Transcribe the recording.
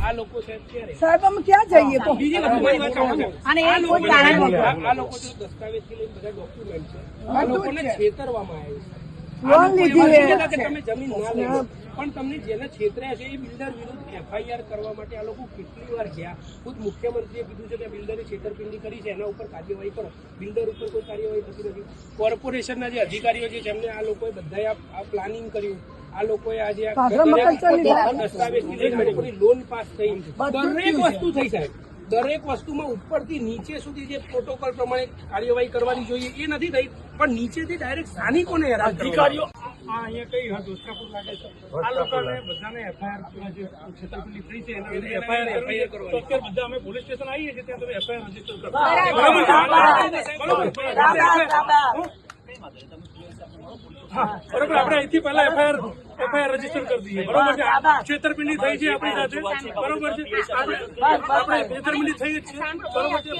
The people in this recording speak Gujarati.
આ લોકો સાહેબ અમે ક્યાં જઈએ? સાંભળો. અને એ લોકો કોઈ કારણ આ આ લોકો જો કે લઈને બધા ડોક્યુમેન્ટ છે આ લોકોને છેતરવામાં આવે છે. લોન લીધી એવા છે. નથી કહેતા કે તમે જમીન ના લેજો પણ તમને જેને છેતર્યા છે એ બિલ્ડર વિરુદ્ધ એફઆઈઆર કરવા માટે આ લોકો કેટલી વાર ગયા. ખુદ મુખ્યમંત્રીએ કીધું છે કે બિલ્ડરે છેતરપિંડી કરી છે એના ઉપર કાર્યવાહી કરો. બિલ્ડર ઉપર કોઈ કાર્યવાહી થતી નથી. કોર્પોરેશનના જે અધિકારીઓ છે જેમને આ લોકોએ બધાએ આ પ્લાનિંગ કર્યું આ લોકોએ આજે લોન પાસ થઈ દરેક વસ્તુ થઈ સાહેબ. દરેક વસ્તુમાં ઉપરથી નીચે સુધી જે પ્રોટોકોલ પ્રમાણે કાર્યવાહી કરવાની જોઈએ એ નથી થઈ. પણ નીચેથી ડાયરેક્ટ સ્થાનિકોને અધિકારીઓ આ અહીંયા કઈ હા દોસ્તાપુર લાગે છે. આ લોકોને બધાને એફઆઈઆર જે છેતરપિંડી થઈ છે એના કરવાની. અત્યારે બધા અમે પોલીસ સ્ટેશન આવીએ છીએ ત્યાં તમે એફઆઈઆર રજિસ્ટર કરો. બરાબર. બરોબર આપણે અહીંથી પહેલા એફઆઈઆર એફઆઈઆર રજિસ્ટર કરી દઈએ. બરોબર છે? છેતરપિંડી થઈ છે આપણી સાથે? બરોબર છે? આપણે છેતરપિંડી થઈ જ છે. બરોબર છે?